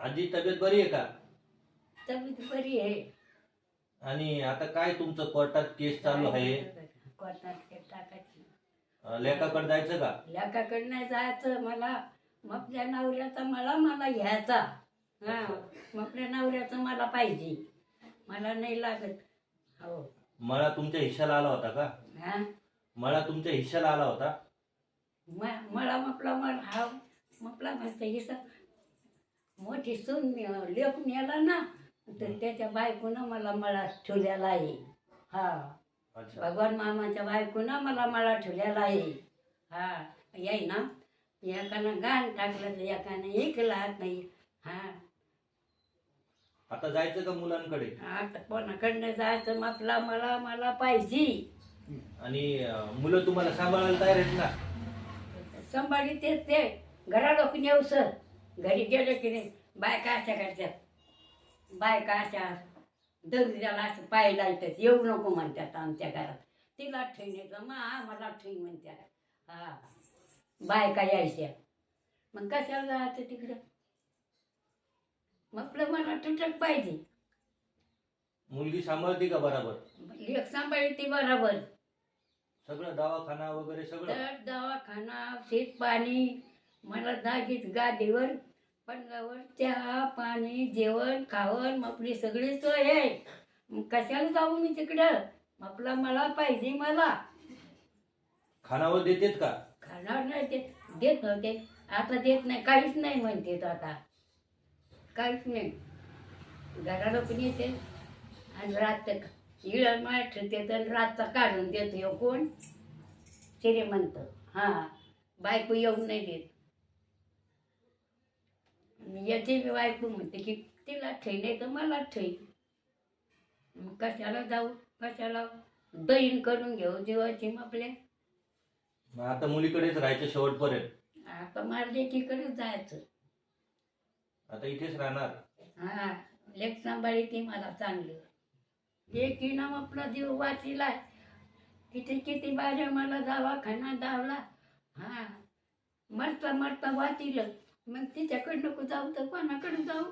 आजी तब्येत बरी आहे का? तब्येत बरी आहे. आणि आता काय तुमचं कोर्टात केस चालू आहे? कोर्टात केस टाकायची. अं, लेकाकडे जायचं का? लेकाकडे नाही जायचं मला आपल्या नवऱ्याचा मला मला घ्यायचा. हा आपल्या नवऱ्याचं मला पाहिजे. मला नाही लागत. हो. मला तुमच्या हिश्श्याला आला होता का? हा? मला तुमच्या हिश्श्याला आला होता? म- मला म्हटलं मला हा म्हटलं म्हणतं हिचं मोठी सून लेख नेला ना तर त्याच्या बायकोनं मला मला ठेवलेला आहे. हा. अच्छा. भगवान मामाच्या बायकोनं मला मला ठेवलेला आहे. हा. याय ना. एकानं गाण टाकलं तर एकानं ऐकला नाही. हा. आता जायचं का मुलांकडे? आता कोणाकडनं जायचं म्हटलं मला मला पाहिजे. आणि अं, मुलं तुम्हाला सांभाळायला तयार आहेत ना? संभाळी तेच ते. घरा लोक नेऊस घरी गेलं की नाही बायका अशा करतात. बायका अशा दर्जाला असं पाहायला येतात येऊ नको म्हणतात आमच्या घरात. तिला ठेवून येतं मग हा मला ठेवून म्हणतात हा बायका यायच्या. मग कशाला जायचं तिकडं? मग आपलं मला तुटक पाहिजे. मुलगी सांभाळते का बराबर? लेख सांभाळी ती बरोबर. सगळं दवाखाना वगैरे सगळं? तर दवाखाना शेत पाणी मला जागीच गादीवर पंगावर चहा पाणी जेवण खावण आपली सगळी सोय आहे. कशाला जाऊ मी तिकडं? आपला मला पाहिजे मला. खानावर देतेत का? खाणार नाही ते देत नव्हते. आता देत नाही. काहीच नाही म्हणते तो आता. काहीच नाही. घराला पण येते? आणि रात इळण ठेवते तर रातचा काढून देतो. कोण? श्रीमंत. हां. बायको येऊन नाही देत. याची बायको म्हणते की तिला ठेई नाही तर मला ठेई कशाला जाऊ? कशाला? दैन करून घेऊ जीवाची मग आता मुलीकडेच राहायचं शेवटपर्यंत. आता मला लेकीकडे जायचं. आता इथेच राहणार. हा लेख सांभाळी ती मला चांगलं. लेकीनं आपला जीव वाचिलाय किती किती बाऱ्या मला दवाखाना धावला. हा मरता मरता वाचिलं. मग तिच्याकडे नको जाऊ तर कोणाकडे जाऊ?